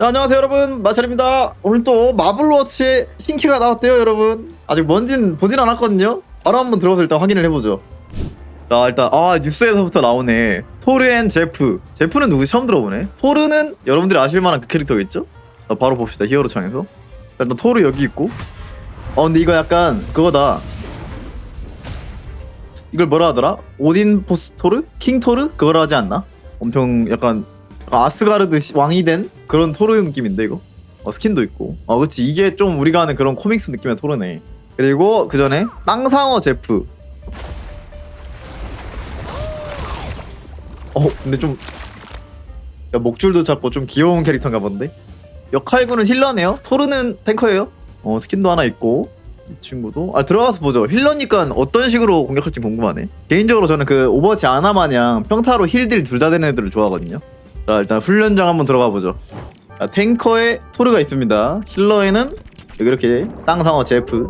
네, 안녕하세요 여러분. 마샬입니다. 오늘 또 마블워치의 신캐가 나왔대요 여러분. 아직 뭔진 보진 않았거든요. 바로 한번 들어가서 일단 확인을 해보죠. 자 일단 아 뉴스에서부터 나오네. 토르 앤 제프. 제프는 누구 처음 들어보네. 토르는 여러분들이 아실만한 그 캐릭터겠죠? 자 바로 봅시다 히어로 창에서. 자, 일단 토르 여기 있고. 어 근데 이거 약간 그거다. 이걸 뭐라 하더라? 오딘 포스 토르? 킹 토르? 그거라 하지 않나? 엄청 약간 아스가르드 시- 왕이 된 그런 토르 느낌인데 이거? 어, 스킨도 있고. 어 그치. 이게 좀 우리가 아는 그런 코믹스 느낌의 토르네. 그리고 그 전에 땅상어 제프. 어 근데 좀 야, 목줄도 잡고 좀 귀여운 캐릭터인가 본데? 역할군은 힐러네요? 토르는 탱커예요? 어 스킨도 하나 있고 이 친구도. 아 들어가서 보죠. 힐러니까 어떤 식으로 공격할지 궁금하네. 개인적으로 저는 그 오버워치 아나 마냥 평타로 힐딜 둘 다 되는 애들을 좋아하거든요 자 일단 훈련장 한번 들어가 보죠. 자, 탱커에 토르가 있습니다. 힐러에는 여기 이렇게 땅상어 제프.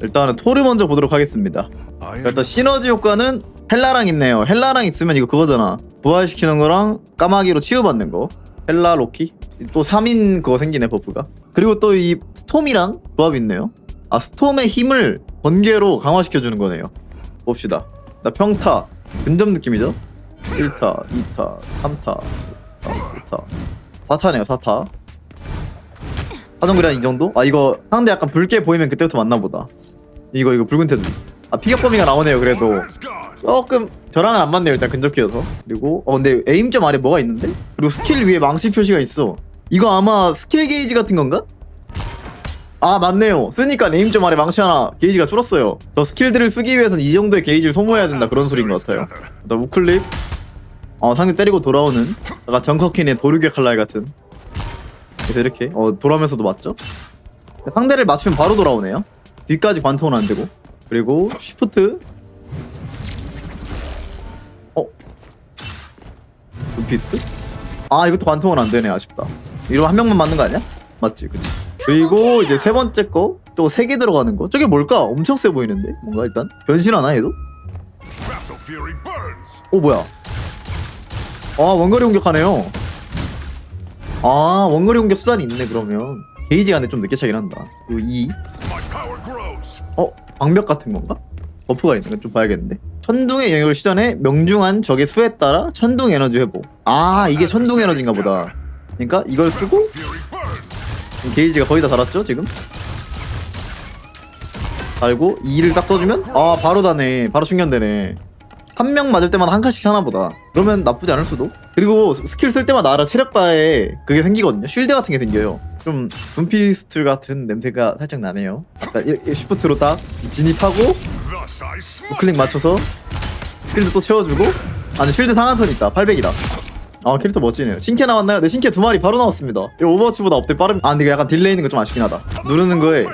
일단은 토르 먼저 보도록 하겠습니다. 자, 일단 시너지 효과는 헬라랑 있네요. 헬라랑 있으면 이거 그거잖아. 부활시키는 거랑 까마귀로 치유받는 거. 헬라 로키. 또 3인 그거 생기네 버프가. 그리고 또 이 스톰이랑 조합이 있네요. 아 스톰의 힘을 번개로 강화시켜주는 거네요. 봅시다. 나 평타. 근접 느낌이죠 1타 2타 3타 4타. 4타네요 4타. 사정거리 한 이 정도? 아 이거 상대 약간 붉게 보이면 그때부터 맞나보다. 이거 이거 붉은 테두 아 피격 범위가 나오네요 그래도. 조금 저랑은 안 맞네요 일단 근접 키여서. 그리고 어 근데 에임점 아래 뭐가 있는데? 그리고 스킬 위에 망치 표시가 있어. 이거 아마 스킬 게이지 같은 건가? 아 맞네요. 쓰니까 에임점 아래 망치 하나 게이지가 줄었어요. 저 스킬들을 쓰기 위해서는 이 정도의 게이지를 소모해야 된다 그런 소리인 것 같아요. 일단 우클립 어 상대 때리고 돌아오는 약간 정커킨의 도르게 칼날 같은 그래서 이렇게 어 돌아오면서도 맞죠? 상대를 맞추면 바로 돌아오네요 뒤까지 관통은 안 되고 그리고 쉬프트 어? 눈피스트? 아 이것도 관통은 안 되네 아쉽다 이러면 한 명만 맞는 거 아니야? 맞지 그치 그리고 이제 세 번째 거또세개 들어가는 거 저게 뭘까? 엄청 세 보이는데 뭔가 일단 변신하나 얘도? 오 뭐야 아 원거리 공격하네요. 아 원거리 공격 수단이 있네 그러면. 게이지가 근데 좀 늦게 차긴 한다. 그리고 2 어? 방벽 같은 건가? 버프가 있는 건좀 봐야겠는데. 천둥의 영역을 시전해 명중한 적의 수에 따라 천둥 에너지 회복. 아 이게 천둥 에너지인가 보다. 그러니까 이걸 쓰고 게이지가 거의 다 달았죠 지금? 달고 2를 딱 써주면? 아 바로 다네. 바로 충전되네 한 명 맞을 때마다 한 칸씩 하나 보다. 그러면 나쁘지 않을 수도. 그리고 스- 스킬 쓸 때마다 알아 체력바에 그게 생기거든요. 쉴드 같은 게 생겨요. 좀 분피스트 같은 냄새가 살짝 나네요. 자, 이- 이 쉬프트로 딱 진입하고 우클릭 맞춰서 쉴드 또 채워주고. 아니 쉴드 상한선 있다. 800이다. 아 캐릭터 멋지네요. 신캐 나왔나요? 네 신캐 두 마리 바로 나왔습니다. 이거 오버워치보다 업데 빠름 아 근데 약간 딜레이 있는 거 좀 아쉽긴 하다. 누르는 거에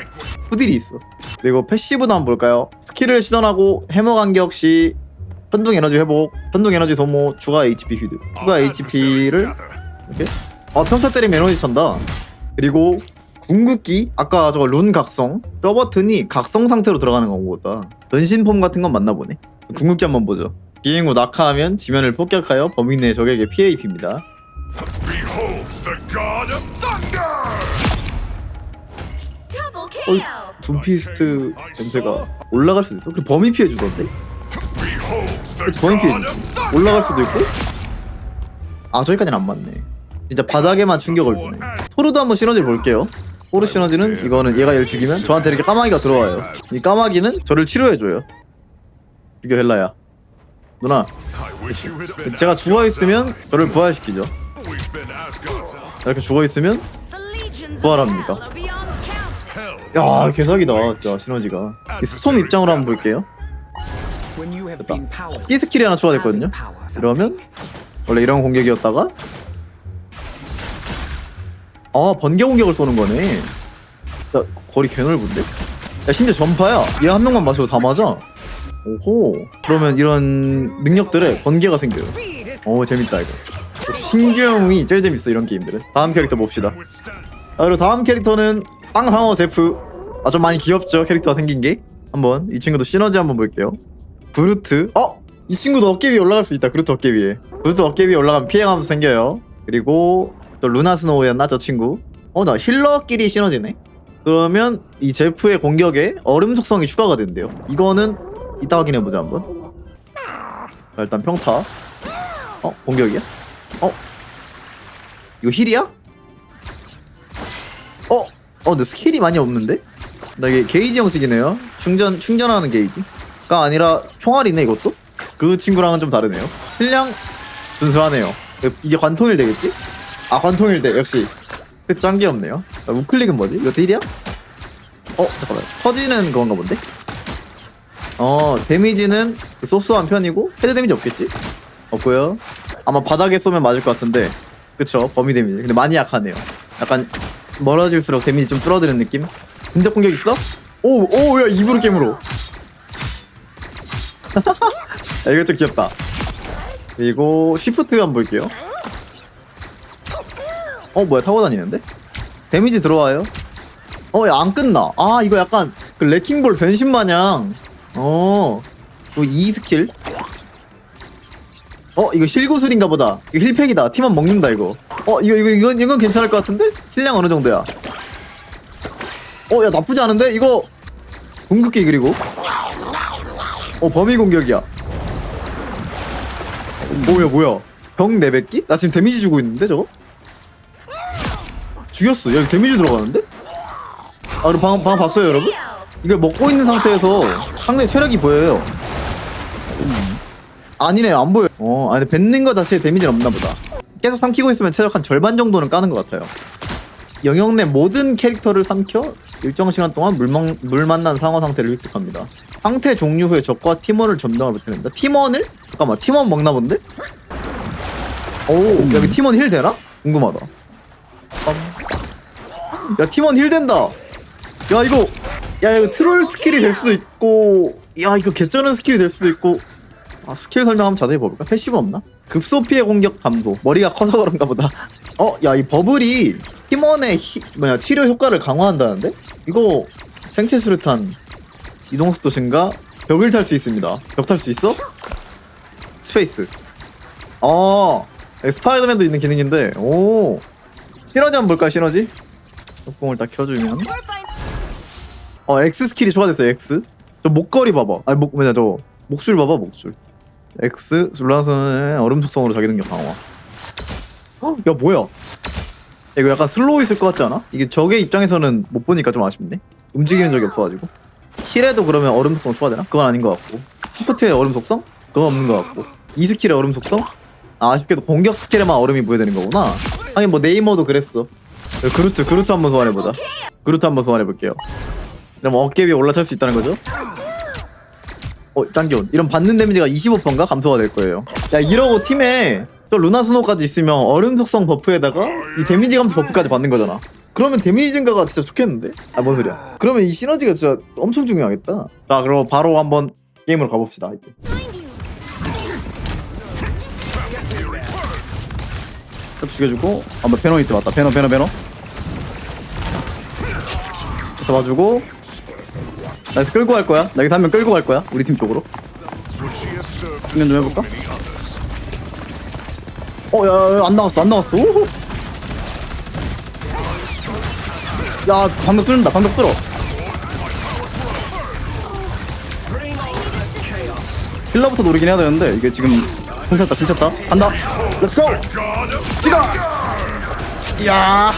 후딜이 있어. 그리고 패시브도 한번 볼까요? 스킬을 시전하고 해머 간격 시 천둥 에너지 회복 천둥 에너지 소모 추가 HP 휘드 추가 HP를 이렇게? 아 평타 때리면 에너지 찬다. 그리고 궁극기 아까 저거 룬 각성 저 버튼이 각성 상태로 들어가는 건가 변신폼 같은 건 맞나 보네. 궁극기 한번 보죠. 비행 후 낙하하면 지면을 폭격하여 범위 내 적에게 피해 입힙니다. 어! 둠피스트 냄새가 올라갈 수도 있어? 그리고 범위 피해 주던데? Thunder! 올라갈 수도 있고? 아 저기까지는 안 맞네. 진짜 바닥에만 충격을 주네. 토르도 한번 시너지를 볼게요. 토르 시너지는 이거는 얘가 얘를 죽이면 저한테 이렇게 까마귀가 들어와요. 이 까마귀는 저를 치료해줘요. 죽여 헬라야. 누나 제가 죽어있으면 저를 부활시키죠. 이렇게 죽어있으면 부활합니다. 야 개사기다 진짜 시너지가. 이 스톰 입장으로 한번 볼게요 Powerless, 이 스킬이 하나 추가됐거든요. 이러면 원래 이런 공격이었다가 아 번개 공격을 쏘는 거네. 야 거리 개 넓은데? 야 심지어 전파야. 얘 한 명만 맞춰도 다 맞아. 오호. 그러면 이런 능력들에 번개가 생겨요. 오 재밌다 이거. 신규형이 제일 재밌어 이런 게임들은. 다음 캐릭터 봅시다. 자 그리고 다음 캐릭터는 빵상어 제프. 아 좀 많이 귀엽죠 캐릭터가 생긴 게. 한번. 이 친구도 시너지 한번 볼게요 그루트? 어? 이 친구도 어깨 위에 올라갈 수 있다 그루트 어깨 위에. 그루트 어깨 위에 올라가면 피해가면서 생겨요. 그리고 또 루나 스노우였나 저 친구? 어 나 힐러끼리 시너지네? 그러면 이 제프의 공격에 얼음 속성이 추가가 된대요. 이거는 이따 확인해보자 한번. 자, 일단 평타. 어 공격이야? 어? 이거 힐이야? 어? 어 근데 스킬이 많이 없는데? 나 이게 게이지 형식이네요. 충전 충전하는 게이지 가 아니라 총알이네 이것도? 그 친구랑은 좀 다르네요 힐량 준수하네요 이게 관통일 되겠지? 아 관통일 돼 역시 그짱 귀엽네요 자, 우클릭은 뭐지? 이거 딜이야? 어 잠깐만 터지는 건가 본데? 어 데미지는 소스한 편이고 헤드 데미지 없겠지? 없고요 아마 바닥에 쏘면 맞을 것 같은데 그쵸 범위 데미지 근데 많이 약하네요 약간 멀어질수록 데미지 좀 줄어드는 느낌? 근접 공격 있어? 오오야 입으로 깨물어 야, 이거 좀 귀엽다. 그리고 쉬프트 한번 볼게요. 어 뭐야 타고 다니는데? 데미지 들어와요? 어 야 안 끝나. 아 이거 약간 그 레킹볼 변신 마냥. 어 이거 2 스킬. 어 이거 힐구슬인가 보다. 이거 힐팩이다. 팀원 먹는다 이거. 어 이거 이거 이건 이건 괜찮을 것 같은데? 힐량 어느 정도야? 어 야 나쁘지 않은데? 이거 궁극기 그리고 어 범위 공격이야 뭐야 뭐야 병 내뱉기? 나 지금 데미지 주고 있는데 저거? 죽였어 여기 데미지 들어가는데? 아 그럼 방금, 방금 봤어요 여러분? 이걸 먹고 있는 상태에서 상대 체력이 보여요 음. 아니네 안 보여 어 아니 뱉는 거 자체에 데미지는 없나 보다 계속 삼키고 있으면 체력 한 절반 정도는 까는 것 같아요 영역 내 모든 캐릭터를 삼켜 일정 시간 동안 물, 먹, 물 만난 상어 상태를 획득합니다 상태 종류 후에 적과 팀원을 점령을 못해낸다 팀원을? 잠깐만 팀원 먹나 본데? 오 여기 팀원 힐 되나? 궁금하다 야 팀원 힐 된다 야 이거 야 이거 트롤 스킬이 될 수도 있고 야 이거 개쩌는 스킬이 될 수도 있고 아 스킬 설명 한번 자세히 볼까? 패시브 없나? 급소 피해 공격 감소 머리가 커서 그런가 보다 어 야 이 버블이 팀원의 히, 뭐야 치료 효과를 강화한다는데? 이거 생체 수류탄 이동 속도 증가? 벽을 탈 수 있습니다. 벽 탈 수 있어? 스페이스. 어 스파이더맨도 있는 기능인데 오. 시너지 한번 볼까 시너지? 역공을 딱 켜주면. 어 X 스킬이 추가됐어요 X. 저 목걸이 봐봐. 아니 목 뭐냐 저 목줄 봐봐 목줄. X 줄라서는 얼음 속성으로 자기 능력 강화 어? 야 뭐야 야, 이거 약간 슬로우 있을 것 같지 않아? 이게 적의 입장에서는 못 보니까 좀 아쉽네 움직이는 적이 없어가지고 힐에도 그러면 얼음 속성 추가되나? 그건 아닌 것 같고 스프트의 얼음 속성? 그건 없는 것 같고 이 스킬의 얼음 속성? 아, 아쉽게도 공격 스킬에만 얼음이 부여되는 거구나 하긴 뭐 네이머도 그랬어 그루트 그루트 한번 소환해보자 그루트 한번 소환해볼게요 그럼 어깨 위에 올라탈 수 있다는 거죠? 어, 짱기온. 이런 받는 데미지가 25%인가 감소가 될 거예요. 야, 이러고 팀에 저 루나 스노까지 있으면 얼음 속성 버프에다가 이 데미지 감소 버프까지 받는 거잖아. 그러면 데미지 증가가 진짜 좋겠는데? 아, 뭔 소리야. 그러면 이 시너지가 진짜 엄청 중요하겠다. 자, 그럼 바로 한번 게임으로 가봅시다. 이제. 딱 죽여주고, 아, 뭐, 베노이트 왔다. 베노, 베노, 베노. 잡아주고, 나 이제 끌고 갈 거야. 나 여기서 한명 끌고 갈 거야. 우리 팀 쪽으로. 공연 좀 해볼까? 어, 야, 야, 안 나왔어, 안 나왔어. 오호. 야, 방벽 뚫는다, 방벽 뚫어. 힐러부터 노리긴 해야 되는데 이게 지금 훔쳤다, 훔쳤다. 간다. 렛츠고. 찍어. 이야.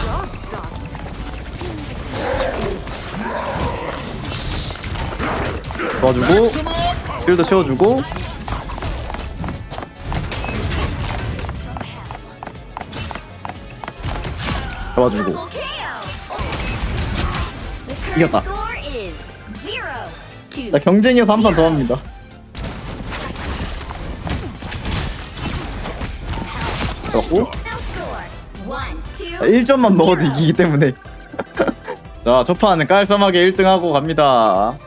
도와주고 필드 채워주고 잡아주고. 이겼다. 나 경쟁이어서 한 판 더 합니다 잡았고 Now score one two. 1점만 먹어도 이기기 때문에 자 첫판은 깔끔하게 1등하고 갑니다.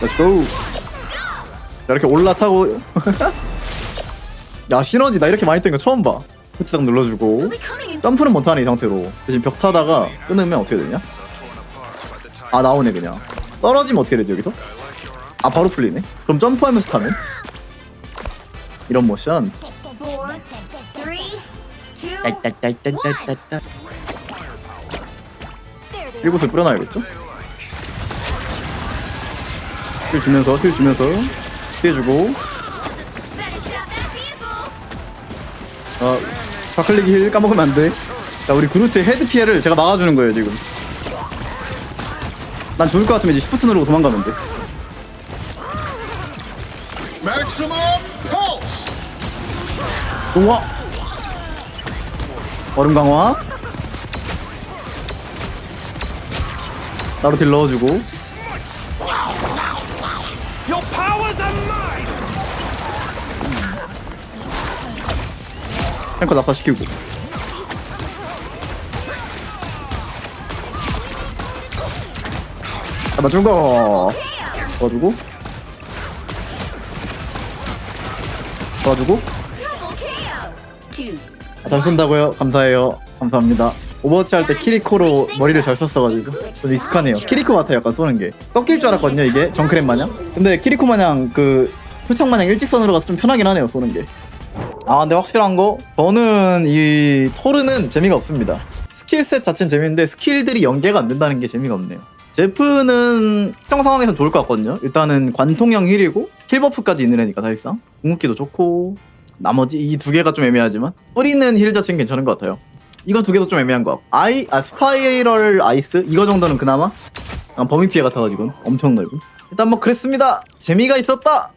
렛츠고 자, 이렇게 올라타고 야 시너지 나 이렇게 많이 뜬 거 처음 봐. 후치상 눌러주고. 점프는 못하네 이 상태로. 대신 벽 타다가 끊으면 어떻게 되냐? 아 나오네 그냥. 떨어지면 어떻게 되지 여기서? 아 바로 풀리네. 그럼 점프하면서 타면 이런 모션. 딸딸딸딸딸딸 일곳을 뿌려놔야겠죠? 힐 주면서 힐 주면서. 피해주고 아 좌클릭 힐 까먹으면 안 돼. 자 우리 그루트의 헤드 피해를 제가 막아주는 거예요 지금. 난 죽을 것 같으면 이제 슈프트 누르고 도망가면 돼! 동화. 얼음 강화. 나로 딜 넣어주고 탱커 낙하시키고. 잡아 죽어 도와주고. 도와주고. 아, 잘 쓴다고요? 감사해요. 감사합니다. 오버워치 할 때 키리코로 머리를 잘 썼어가지고. 좀 익숙하네요. 키리코 같아 약간 쏘는 게. 꺾일 줄 알았거든요 이게? 정크랩 마냥? 근데 키리코 마냥 그 표창 마냥 일직선으로 가서 좀 편하긴 하네요 쏘는 게 아 근데 확실한 거? 저는 이 토르는 재미가 없습니다. 스킬셋 자체는 재밌는데 스킬들이 연계가 안 된다는 게 재미가 없네요. 제프는 특정 상황에서 좋을 것 같거든요. 일단은 관통형 힐이고 킬버프까지 있는 애니까 사실상. 궁극기도 좋고. 나머지 이 두 개가 좀 애매하지만. 뿌리는 힐 자체는 괜찮은 것 같아요. 이거 두 개도 좀 애매한 거 같고 아이 아 스파이럴 아이스? 이거 정도는 그나마? 아, 범위 피해 같아가지고 엄청 넓은. 일단 뭐 그랬습니다. 재미가 있었다.